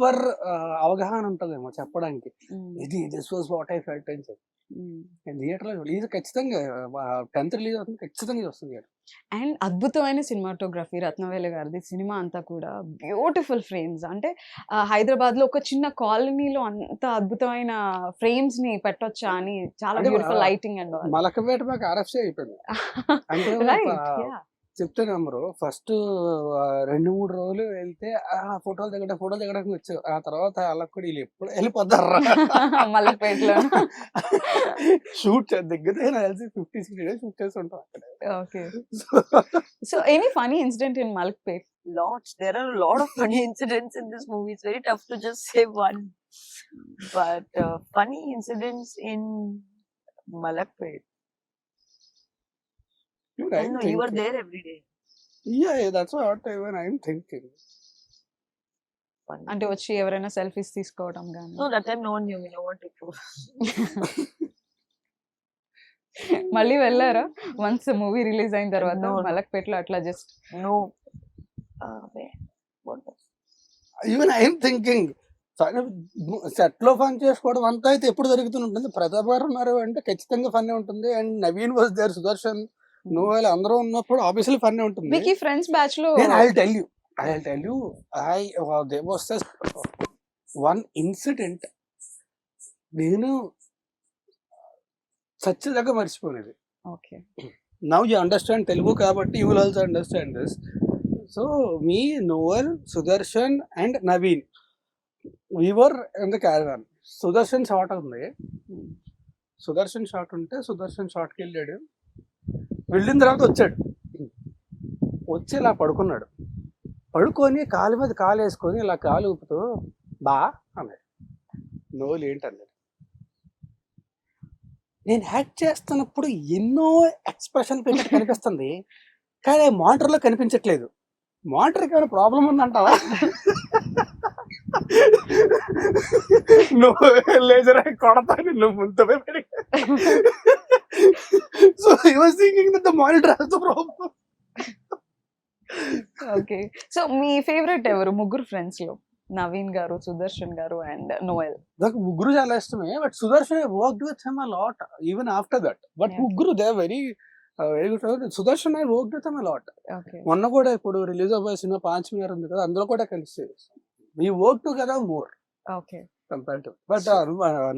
Proper అవగాహన ఉంటదేమో చెప్పడానికి. ఇది this was what I felt అని చెప్పి. ఇది ఖచ్చితంగా టెన్త్ రిలీజ్ అవుతుంది ఖచ్చితంగా వస్తుంది అండ్ అద్భుతమైన సినిమాటోగ్రఫీ రత్నవేలు గారిది. సినిమా అంతా కూడా బ్యూటిఫుల్ ఫ్రేమ్స్. అంటే హైదరాబాద్లో ఒక చిన్న కాలనీలో అంత అద్భుతమైన ఫ్రేమ్స్ని పెట్టొచ్చా అని చాలా బ్యూటిఫుల్ లైటింగ్ అండ్ మలకపేట మాకు ఆర్ఎఫ్సి అయిపోయింది. అంటే చెప్తే నమ్మరు ఫస్ట్ రెండు మూడు రోజులు వెళ్తే ఆ ఫోటోలు దిగడం ఫోటోలు దిగడానికి వచ్చావు ఆ తర్వాత వాళ్ళకి కూడా వీళ్ళు ఎప్పుడు వెళ్ళిపోతారా మలక్పేటలో షూట్ దగ్గర తెలిసి ఫిఫ్టీ సిక్స్టీ డేస్ షూట్ చేసి ఉంటాం అక్కడ okay so any funny incident in Malakpet Lots. There are a lot of funny incidents in this movie. It's very tough to just say one. But uh, funny incidents in Malakpet. Dude, I I'm know you were thinking- there every day. Yeah, yeah, that's what even I'm thinking. Funny. అంటే వచ్చి ఎవరైనా selfies తీసుకోవడం కానీ no, that time no one knew me. No one took photos. మళ్ళీ వెళ్ళారా once movie release అయిన తర్వాత. మలక్పేటలో అట్లా just No. Uh, where? What was? Even I'm thinking సెట్లో ఫన్ చేసుకోవడం అంతా అయితే ఎప్పుడు జరుగుతూనే ఉంటుంది ప్రతాప్ గారు ఉన్నారు అంటే ఖచ్చితంగా ఫన్ ఉంటుంది and Naveen was there Sudarshan నువ్వు అందరూ ఉన్నప్పుడు ఆబ్వియస్లీ ఫన్ ఉంటుంది. మీకు ఫ్రెండ్స్ బ్యాచ్లో నేను I tell you I tell you I they was one incident నేను సత్యదాకా మర్చిపోలేదు. Okay. Now you understand Telugu కాబట్టి you will also understand this so me Noel Sudarshan and Naveen we were in the caravan Sudarshan shot ఉంది. Sudarshan shot ఉంటే సుదర్శన్ షాట్కి వెళ్ళాడు. వెళ్ళిన తర్వాత వచ్చాడు. వచ్చి ఇలా పడుకున్నాడు. పడుకొని కాలు మీద కాలు వేసుకొని ఇలా కాలు ఊపుతూ బా అన్నాడు. నోలు ఏంటన్నాడు నేను యాక్ట్ చేస్తున్నప్పుడు ఎన్నో ఎక్స్ప్రెషన్ పెట్టినట్టు కనిపిస్తుంది. కానీ మానిటర్లో కనిపించట్లేదు. మానిటర్కి ఏమైనా ప్రాబ్లం ఉందంటావా? నువ్వు లేజర్ కొడతా నిన్ను ముందు so he was thinking that the monitor has the problem okay so me favourite ఎవరు? ముగ్గురు ఫ్రెండ్స్లో. నవీన్ గారు సుదర్శన్ గారు అండ్ నోయల్. నాకు ముగ్గురు చాలా ఇష్టమే but Sudarshan work with him a lot even after that but. ముగ్గురు they very very good Sudarshan I work with him a lot మొన్న కూడా ఇప్పుడు రిలీజ్ అవ్వే సినిమా పాంచ్ మినియర్ ఉంది కదా అందులో కూడా కలిసి. We work together more okay compare to but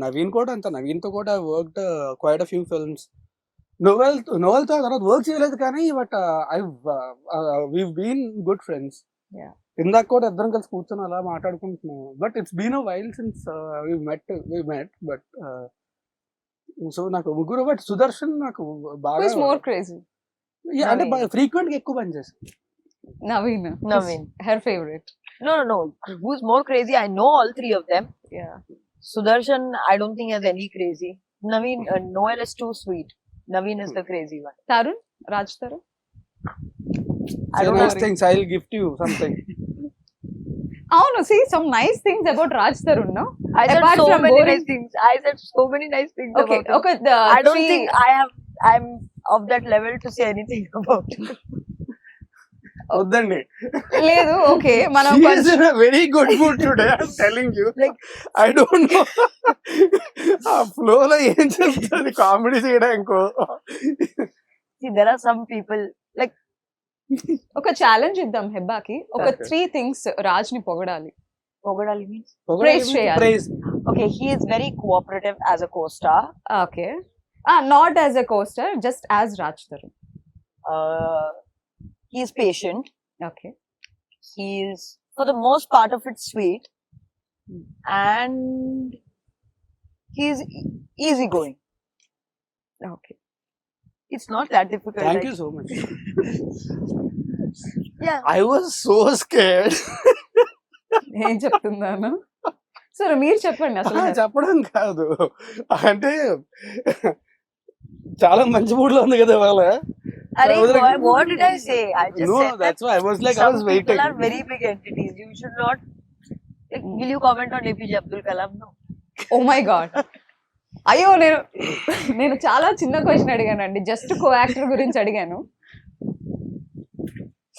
Naveen కూడా అంత నవీన్తో కూడా work quite a few films Noel నోవెల్తో తర్వాత వర్క్ చేయలేదు కానీ but I we been good friends Yeah. ఇందాక కూడా ఇద్దరం కలిసి కూర్చొని అలా మాట్లాడుకుంటున్నాం but it's been a while since we met we met but so నాకు ముగ్గురు బట్ సుదర్శన్ నాకు బాగా మోర్ క్రేజీ Yeah, అంటే. ఫ్రీక్వెంట్గా ఎక్కువ పని చేశాను Naveen Naveen. Her favourite No, no, no. Who's more crazy? I know all three of them. Yeah Sudarshan, I don't think has any crazy. Naveen, uh, Noel is too sweet. Naveen is the crazy one. Tarun Raj Tarun I don't nice know. Things I will gift you something అవును see some nice things about Raj Tarun no I said Apart so from many boring- nice things. I said so many nice things okay about him. ఒక I don't think I have. I'm of that level to say anything about him. వద్దండి. లేదు okay మనం very good food today I telling you like I don't know ఆ flow లో ఏం చేస్తుంది? Comedy చేయడం ఇంకో? There are some people like ఒక ఛాలెంజ్ ఇద్దాం హెబ్బాకి. ఒక త్రీ థింగ్స్ రాజ్ని పొగడాలి. పొగడాలి ప్రైజ్ చేయాలి. Okay he is very cooperative as a costar okay not as a costar just as Raj Tarun Uh, he is patient. Okay He is, for the most part of it, sweet, Hmm. and he is e- easygoing. Okay It's not that difficult. Thank like- you so much Yeah. I was so scared ఏం చెప్తున్నాను సరే మీరు చెప్పండి అసలు చెప్పడం కాదు అంటే చాలా మంచి మూడ్లో ఉంది కదా వాళ్ళ Arey, was like- what, what did I say? I just no said that that's I was like I some was people are very big entities. You should not. Like, will you comment on APJ Abdul Kalam? No. Oh my God అయ్యో నేను నేను చాలా చిన్న question అడిగానండి just co actor గురించి అడిగాను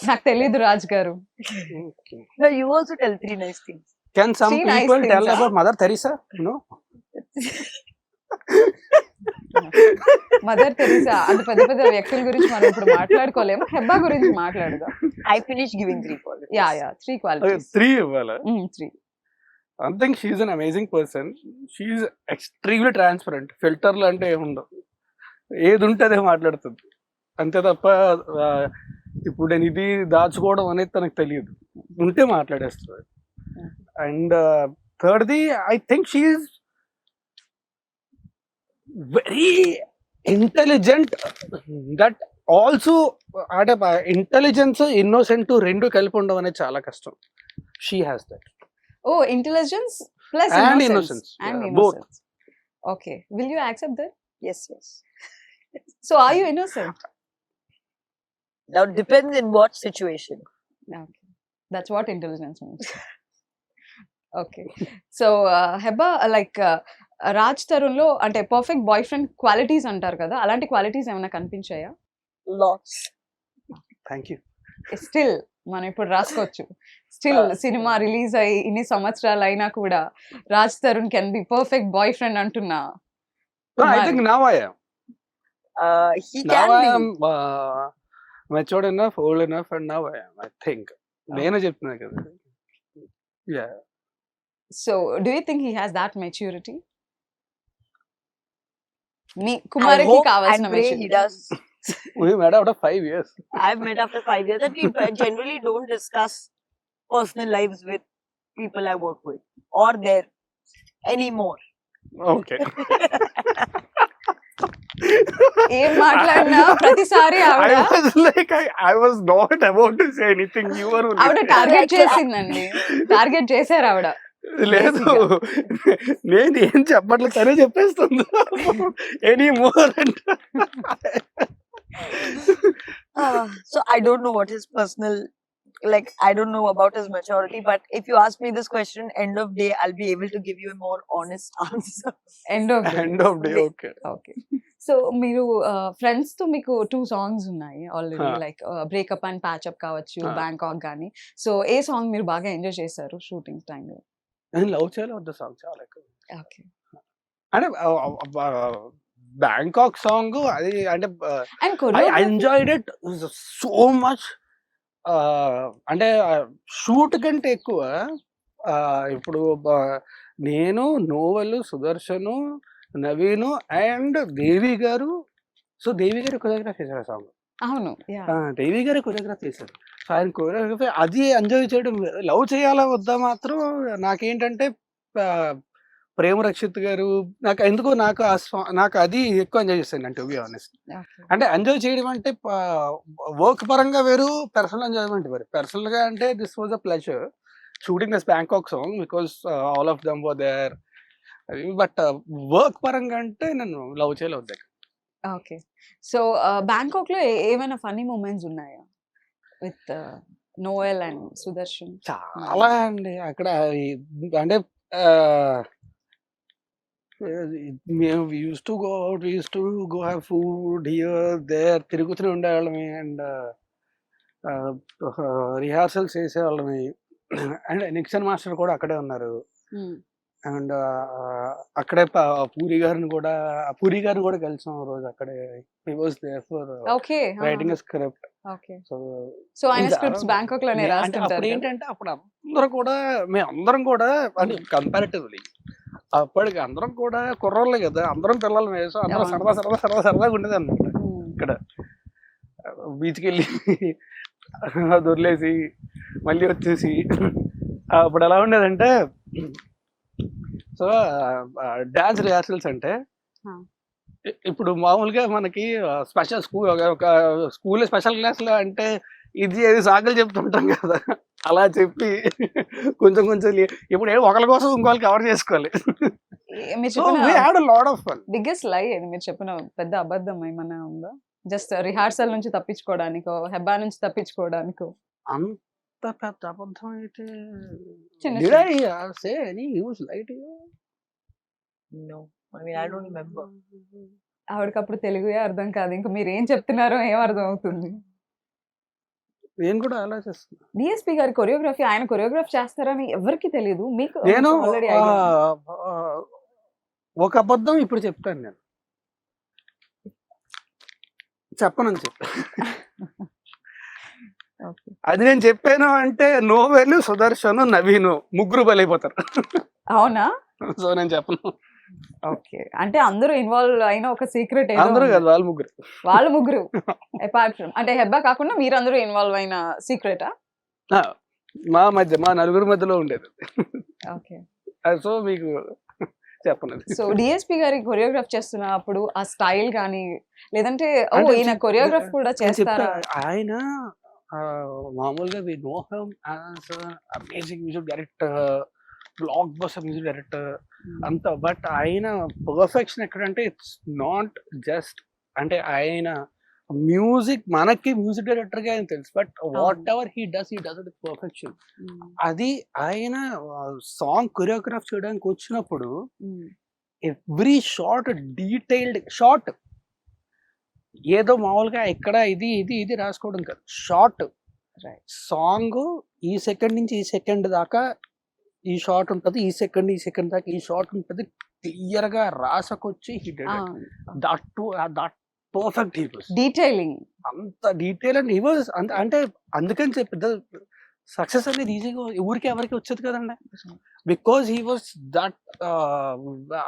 నాకు తెలీదు రాజ్ గారు No, you also tell three nice things. Can some people tell ah. About Mother Teresa no Mother Teresa అంత పెద్ద పెద్ద వ్యక్తుల గురించి మనం ఇప్పుడు మాట్లాడుకోలేము. హెబ్బా గురించి మాట్లాడదాం. I finished giving three qualities. Yeah yeah three qualities three ఇవ్వాలి? Three I think she's an amazing person she's extremely transparent ఫిల్టర్లు అంటే ఏముండవు. ఏది ఉంటే అదే మాట్లాడుతుంది. అంతే తప్ప ఇప్పుడు నేను ఇది దాచుకోవడం అనేది తనకు తెలియదు. ఉంటే మాట్లాడేస్తుంది. And థర్డ్ది I think she's very intelligent that also అంటే ఇంటెలిజెన్స్ ఇన్నోసెంట్ రెండు కలిపి ఉండడం అనేది చాలా కష్టం. She has that oh intelligence plus And innocence innocence. And. Innocence okay will you accept that Yes, yes. So are you innocent Now depends in what situation. Okay that's what intelligence means okay so Hebba like Raj తరుణ్లో అంటే perfect boy friend qualities అంటారు కదా అలాంటి qualities ఏమైనా కనిపించాయా Lots. Thank you still మనం ఇప్పుడు రాసుకోవచ్చు still Ah. Cinema release అయ్యి ఇన్ని సంవత్సరాలు అయినా కూడా Raj Tarun can be perfect boyfriend అంటున్నా I. Think I enough, old enough, and now I am. I think. నేనే చెప్తున్నా కదా yeah so do you think he has that maturity మీ కుమార్కి కావాల్సిన made out of five years I've met after five years that we generally don't discuss personal lives with people I work with or there anymore. Okay ఏం మాట్లాడినా ప్రతిసారి I ఆవిడ was like, I, I was not about to say anything. You were only ఆవిడ saying. Target చేసిందండి target చేశారు ఆవిడ లేదు. నేను ఏం చెప్పట్లు తనే చెప్పేస్తుంది. Any more so I don't know what is personal like I don't know about his maturity but if you ask me this question end of day I'll be able to give you more honest answer end so మీరు uh, ఫ్రెండ్స్తో మీకు two songs ఉన్నాయి already like breakup and patch up కావచ్చు Bangkok గానీ. So ఏ song మీరు బాగా enjoy చేశారు షూటింగ్ టైంలో నేను లవ్ చేయాలి వద్ద సాంగ్ చాలా ఎక్కువ అంటే బ్యాంకాక్ సాంగ్ అది అంటే I enjoyed it so much. అంటే షూట్ కంటే ఎక్కువ ఇప్పుడు నేను Noel Sudarshan Naveen and Devi garu. So Devi గారు కొరియోగ్రాఫ్ చేశారు సాంగ్. అవును. యా. దేవి గారు కొరియోగ్రాఫ్ చేశారు. సో ఆయన కొరియోగ్రఫీ అది ఎంజాయ్ చేయడం లవ్ చేయాలా వద్దా మాత్రం నాకేంటంటే ప్రేమ రక్షిత్ గారు నాకు ఎందుకో నాకు ఆ నాకు అది ఎక్కువ ఎంజాయ్ చేస్తాను అంటే బి ఆనెస్ట్ అంటే ఎంజాయ్ చేయడం అంటే వర్క్ పరంగా వేరు పర్సనల్ ఎంజాయ్మెంట్ వేరు. పర్సనల్గా అంటే this was a pleasure. Shooting this Bangkok song because all of them were there. But work పరంగా అంటే నేను లవ్ చేయలేదు ఓకే. సో బ్యాంకాక్లో ఏమైనా ఫన్నీ మూమెంట్స్ ఉన్నాయా? With Noel and Sudarshan? చాలా అండి. అక్కడ అంటే మేము used to go out used to go have food here there తిరుగుతూనే ఉండేవాళ్ళమి అండ్ రిహార్సల్స్ చేసేవాళ్ళమి. అండ్ నిక్సన్ మాస్టర్ కూడా అక్కడే ఉన్నారు. అండ్ అక్కడే పూరి గారిని కూడా పూరి గారిని కూడా కలిసాం రోజు అక్కడే he was there for okay writing script okay so so ఆయన స్క్రిప్ట్స్ బ్యాంకాక్లోనే రాస్తుంటారు అప్పుడు? ఏంటంటే అప్పుడు అందరం కూడా మేము అందరం కూడా అంటే కంపారిటివ్లీ అప్పటికి అందరం కూడా కుర్రోళ్ళే కదా అందరం పిల్లలు వేసాం అందరం. సరదా సరదా సరదా సరదాగా ఉండేది అనమాట Hmm. ఇక్కడ బీచ్కి వెళ్ళి దొర్లేసి మళ్ళీ వచ్చేసి అప్పుడు ఎలా ఉండేదంటే సో డాన్స్ రిహార్సల్స్ అంటే ఇప్పుడు మామూలుగా మనకి స్పెషల్ స్కూల్ ఒక స్కూల్ స్పెషల్ క్లాస్లో అంటే ఇది అది సాకులు చెప్తుంటాం కదా. అలా చెప్పి కొంచెం కొంచెం ఇప్పుడు ఒకరి కోసం ఇంకోళ్ళు కవర్ చేసుకోవాలి. బిగ్గెస్ట్ లై ఇది మీరు చెప్పిన పెద్ద అబద్ధం ఏమన్నా ఉందా? జస్ట్ రిహార్సల్ నుంచి తప్పించుకోవడానికో హెబ్బా నుంచి తప్పించుకోవడానికో. అంత పెద్ద అబద్ధం అయితే Did. I uh, say any use mean I don't remember. ఆవిడకప్పుడు Telugu అర్థం కాదు. ఇంకా మీరు ఏం చెప్తున్నారో ఏం అర్థం అవుతుంది నేను కూడా ఆలోచిస్తున్నా. డిఎస్పి గారి కొరియోగ్రఫీ ఆయన కొరియోగ్రాఫ్ చేస్తారని ఎవరికి తెలియదు మీకు నేను ఆల్రెడీ ఆ, ఆ, ఒక అబద్ధం ఇప్పుడు చెప్తాను నేను. చెప్పనని చెప్పి అది నేను చెప్పాను అంటే నోవెల్ సుదర్శన్ నవీన్ ముగ్గురు బలైపోతారు. అవునా? సో నేను చెప్పను. ఓకే. అంటే అందరూ ఇన్వాల్వ్ అయిన ఒక సీక్రెట్ అందరూ కదా వాళ్ళు ముగ్గురు. వాళ్ళు ముగ్గురు. Apart from. అంటే హెబ్బా కాకుండా మీరందరూ ఇన్వాల్వ్ అయిన సీక్రెటా? మా మధ్య మా నలుగురు మధ్యలో ఉండేది. ఓకే. సో మీకు సో డిఎస్పి గారి కొరియోగ్రాఫ్ చేస్తున్నప్పుడు ఆ స్టైల్ కానీ లేదంటే ఓ ఈయన కొరియోగ్రాఫ్ కూడా చేస్తారా? ఆయన మామూలుగా we know hmm as amazing music director blockbuster music director అంత. బట్ ఆయన పర్ఫెక్షన్ ఎక్కడంటే ఇట్స్ నాట్ జస్ట్ అంటే ఆయన మ్యూజిక్ మనకి మ్యూజిక్ డైరెక్టర్గా ఆయన తెలుసు. But whatever he does he does it perfection. మ్మ్. అది ఆయన సాంగ్ కొరియోగ్రాఫ్ చేయడానికి వచ్చినప్పుడు మ్మ్. ఎవ్రీ షార్ట్ డీటెయిల్డ్ షార్ట్ ఏదో మామూలుగా ఇక్కడ ఇది ఇది ఇది రాసుకోవడం కాదు. షార్ట్. సాంగ్ ఈ సెకండ్ నుంచి ఈ సెకండ్ దాకా ఈ షార్ట్ ఉంటుంది ఈ సెకండ్ ఈ సెకండ్ దాకా ఈ షార్ట్ ఉంటుంది. క్లియర్గా రాసకొచ్చి that to that perfect detailing అంత డీటెయిల్ అండ్ హీ వాజ్ అంటే అందుకని చెప్పి సక్సెస్ అనేది ఈజీగా ఊరికి ఎవరికి వచ్చేది కదండి. బికాజ్ హీ వాస్ దట్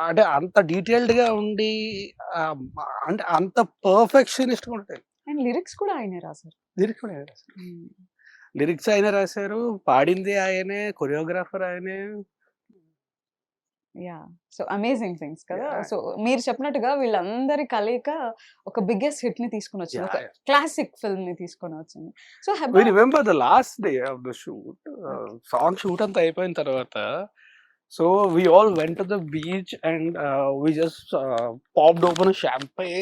అంటే అంత డీటెయిల్డ్గా ఉండి అంటే అంత పర్ఫెక్షనిస్ట్ ఉంటాయి. అండ్ లిరిక్స్ కూడా ఆయనే రాశారు. లిరిక్స్ కూడా ఆయనే రాశారు. లిరిక్స్ ఆయన రాశారు పాడింది ఆయనే కొరియోగ్రాఫర్ ఆయనే యా సో అమేజింగ్ థింగ్స్ కదా. సో మీరు చెప్పినట్టుగా వీళ్ళందరి కలయిక ఒక బిగ్గెస్ట్ హిట్ని తీసుకొని వచ్చింది. ఒక. క్లాసిక్ ఫిల్మ్ని తీసుకొని వచ్చింది. So we remember the last day of the shoot song shoot అంతా అయిపోయిన తర్వాత so we all went the beach and we just popped open champagne